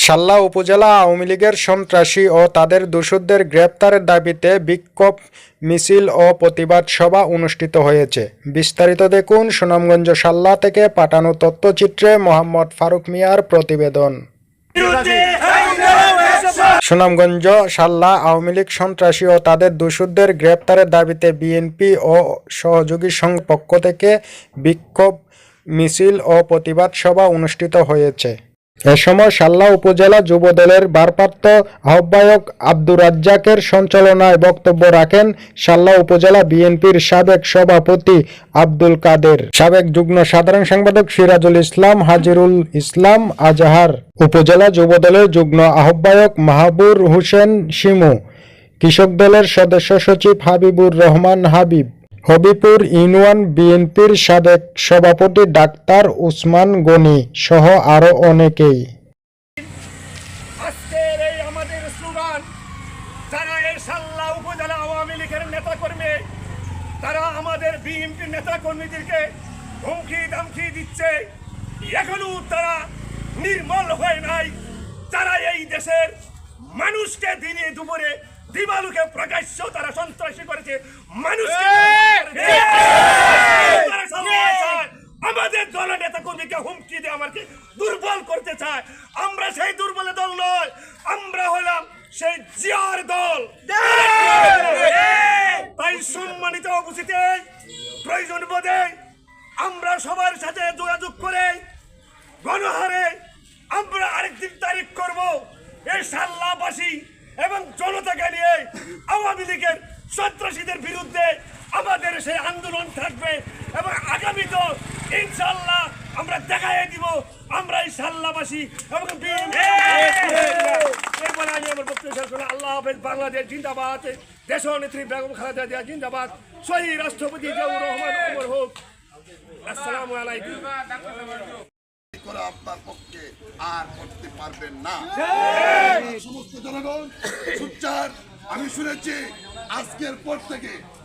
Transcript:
সাল্লা উপজেলা আওয়ামী লীগের সন্ত্রাসী ও তাদের দোষরদের গ্রেপ্তারের দাবিতে বিক্ষোভ মিছিল ও প্রতিবাদ সভা অনুষ্ঠিত হয়েছে। বিস্তারিত দেখুন সুনামগঞ্জ সাল্লা থেকে পাঠানো তথ্যচিত্রে মোহাম্মদ ফারুক মিয়ার প্রতিবেদন। সুনামগঞ্জ সাল্লা আওয়ামী লীগ সন্ত্রাসী ও তাদের দোষরদের গ্রেপ্তারের দাবিতে বিএনপি ও সহযোগী সংঘ পক্ষ থেকে বিক্ষোভ মিছিল ও প্রতিবাদ সভা অনুষ্ঠিত হয়েছে। এ সময় সাল্লা উপজেলা যুবদলের ভারপ্রাপ্ত আহ্বায়ক আব্দুর রাজ্জাকের সঞ্চালনায় বক্তব্য রাখেন সাল্লা উপজেলা বিএনপির সাবেক সভাপতি আব্দুল কাদের। সাবেক যুগ্ম সাধারণ সম্পাদক সিরাজুল ইসলাম, হাজিরুল ইসলাম আজাহার। উপজেলা যুবদলের যুগ্ম আহ্বায়ক মাহবুর হোসেন শিমু। কৃষক দলের সদস্য সচিব হাবিবুর রহমান হাবিব। হবিপুর ইউনিয়ন বিএনপির সাবেক সভাপতি ডাক্তার উসমান গনি সহ আরও অনেকেই। আজকের এই আমাদের স্লোগান, যারা এই সাল্লা উপজেলা আওয়ামী লীগের নেতা তারা আমাদের বিএনপি নেতা কর্মীদেরকে হুমকি দামকি দিচ্ছে। এখনও তারা নির্মল হয় নাই। তারা এই দেশের মানুষকে দিনে দুপুরে দিবালুকে প্রকাশ্য তারা সন্ত্রাসী করেছে। চায়। আমাদের দলের নেতা কর্মীকে হুমকি দিয়ে আমাকে দুর্বল করতে চায়। আমরা সেই দুর্বল দল নয় আমরা হলাম সেই জিয়ার দল। তাই সম্মানিত উপস্থিতি প্রয়োজন বোধে আমরা সবার সাথে যোগাযোগ করে গণহারে আমরা আরেকদিন তারিখ করব। এই সাল্লাবাসী এবং জনতাকে নিয়ে আওয়ামী লীগের সন্ত্রাসীদের বিরুদ্ধে আমাদের সেই আন্দোলন থাকবে এবং আগামী তো ইনশাল্লাহ আমরা দেখাই দিব আমরা এই সাল্লাবাসী এবং এরপরে আমি আমার বক্তব্য শেষ করলাম। আল্লাহ হাফেজ, বাংলাদেশ জিন্দাবাদ। দেশ নেত্রী বেগম খালেদা জিয়া জিন্দাবাদ। শহীদ রাষ্ট্রপতি জিয়াউর রহমান অমর হোক। আসসালামু আলাইকুম। করা আপনার পক্ষে আর করতে পারবেন না। সমস্ত জনগণ সুচার আমি শুনেছি আজকের পর থেকে